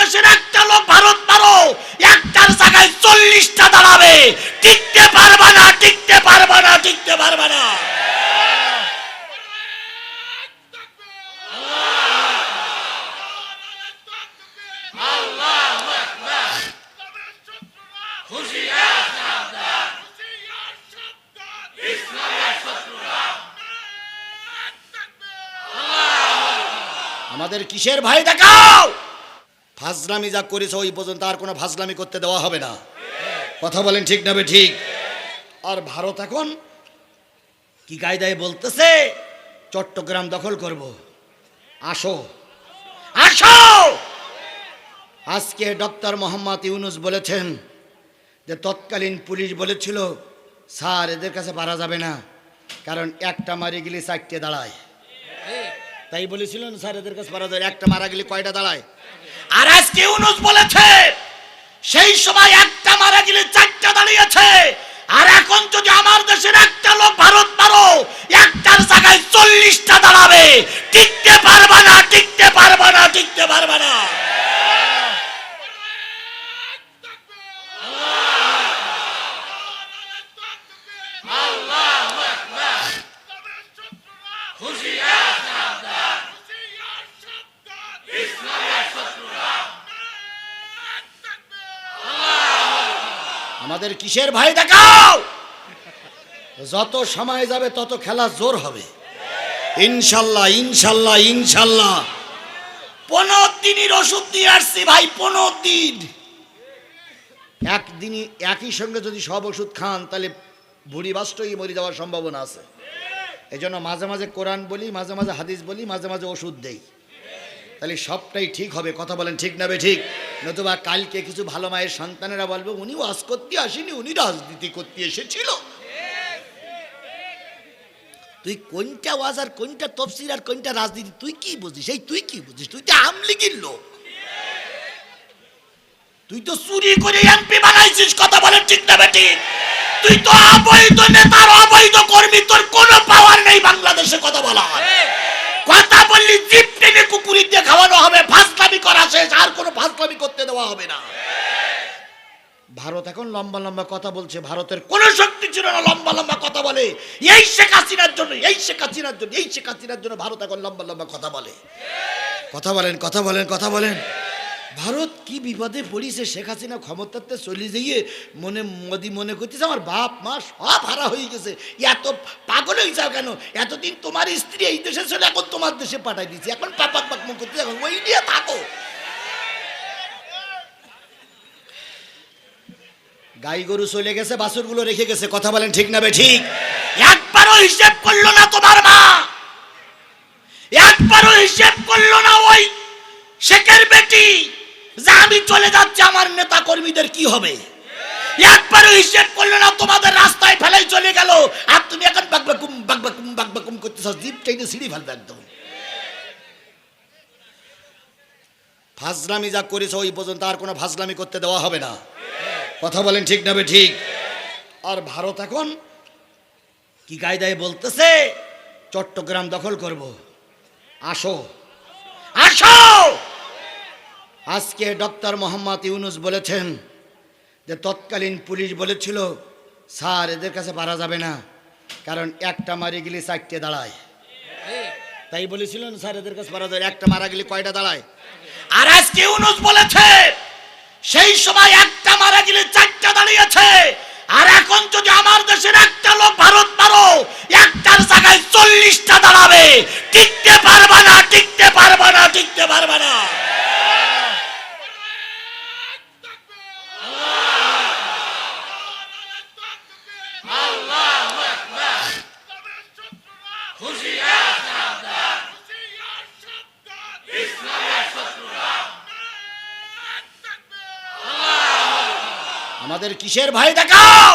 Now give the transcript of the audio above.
দেশের একটা লোক ভারত মারো, একটার জায়গায় চল্লিশটা দাঁড়াবে। টিকতে পারবে না, টিকতে পারবে না, টিকতে পারবে না। আমাদের কিসের ভাই দেখাও? ফাজলামি যা করেছে ওই পর্যন্ত আর কোনো ফাজলামি করতে দেওয়া হবে না। কথা বলেন ঠিক নাবে ঠিক? আর ভারত এখন কি কায়দায় বলতেছে? চট্টগ্রাম দখল করব। আসো। আসো! আজকে ডক্টর মোহাম্মদ ইউনুস বলেছেন যে তৎকালীন পুলিশ বলেছিল স্যার এদের কাছে পারা যাবে না কারণ একটা মারি গেলে চারটে দাঁড়ায়। তাই বলেছিলেন স্যার এদের কাছে পারা যাবে একটা মারা গেলে কয়টা দাঁড়ায়? আর আজকে ইউনুস বলেছে সেই সময় একটা মারা গেলে চারটা দাঁড়িয়েছে। আর এখন যদি আমার দেশের একটা লোক ভারত মারো একটার জায়গায় চল্লিশটা দাঁড়াবে। টিকতে পারবে না টিকতে পারবে না টিকতে পারবে না। আমাদের কিসের ভাই দেখাও? যত সময় যাবে, তত খেলা জোর হবে। ইনশাল্লাহ ইনশাল্লাহ ইনশাল্লাহ। পনেরো দিনের ওষুধ দিয়ে আসছি ভাই, পনেরো দিন। একদিনই একই সঙ্গে যদি সব ওষুধ খান, তাহলে বুড়ি বাস্তই মরে যাওয়ার সম্ভাবনা আছে। এই জন্য মাঝে মাঝে কোরআন বলি, মাঝে মাঝে হাদিস বলি, মাঝে মাঝে ওষুধ দেই। তাহলে সবটাই ঠিক হবে। কথা বলেন ঠিক না ঠিক? নতুবা কালকে কিছু ভালো মায়ের সন্তানেরা বলবে, উনি ওয়াজ করতে আসেনি, উনি রাজনীতি করতে এসেছিল। তুই কোনটা ওয়াজ আর কোনটা তফসির আর কোনটা রাজনীতি, তুই কি বুঝিস? এই তুই কি বুঝিস? তুই তো আমলিগির লোক। তুই তো চুরি করে এমপি বানাইছিস, কথা বলেন ঠিক না বেটি তুই তো অবৈধ নেতার অবৈধ কর্মী, তোর কোনো পাওয়ার নেই বাংলাদেশে, কথা বলা কথা টেনে কুকুরি দিয়ে খাওয়ানো হবে ফাঁসলামি করা শেষ, আর কোনো ফাঁসলামি করতে দেওয়া হবে না। ভারত এখন লম্বা লম্বা কথা বলছে, ভারতের কোনো শক্তি ছিল না লম্বা লম্বা কথা বলে। এই শেখ হাসিনার জন্য, এই শেখ হাসিনার জন্য, এই শেখ হাসিনার জন্য ভারত এখন লম্বা লম্বা কথা বলে। কথা বলেন কথা বলেন কথা বলেন। ভারত কি বিপদে পড়িছে শেখ হাসিনা ক্ষমতাতে চলে যাইয়ে মনে, মোদি মনে করতেছে, আমার বাপ, মা সব হারা হয়ে গেছে। এত পাগল হয়ে যাও কেন? এতদিন তোমার স্ত্রী এই দেশে ছিল, এখন তোমার দেশে পাঠাই দিয়েছে। এখন পাপাক পাক মুখ করতে এখন ওই নিয়ে থাকো। গাই গরু চলে গেছে, বাছুরগুলো রেখে গেছে। কথা বলেন ঠিক না বে, ঠিক? একবারও হিসেব করল না তোমার মা। একবারও হিসেব করল না ওই শেখের বেটি। যে আমি চলে যাচ্ছি, আমার নেতা কর্মীদের কি হবে? কোনো করতে দেওয়া হবে না। কথা বলেন ঠিক নাবে ঠিক? আর ভারত এখন কি কায়দায় বলতেছে? চট্টগ্রাম দখল করব। আসো। আসো! আজকে ডক্টর মোহাম্মদ ইউনুস বলেছেন যে তৎকালীন পুলিশ বলেছিল, স্যার, এদের কাছে পারা যাবে না, কারণ একটা মারি গেলে চারটে দাঁড়ায়। তাই বলেছিলেন, স্যার, এদের কাছে পারা যাবে একটা মারা গেলে কয়টা দাঁড়ায়? আর আজকে ইউনুস বলেছে, সেই সময় একটা মারা গেলে চারটা দাঁড়িয়েছে, আর এখন যদি আমার দেশের একটা লোক ভারত মারো, একটার জায়গায় চল্লিশটা দাঁড়াবে টিকতে পারবে না টিকতে পারবে না টিকতে পারবে না আমাদের কিসের ভাই দেখাও?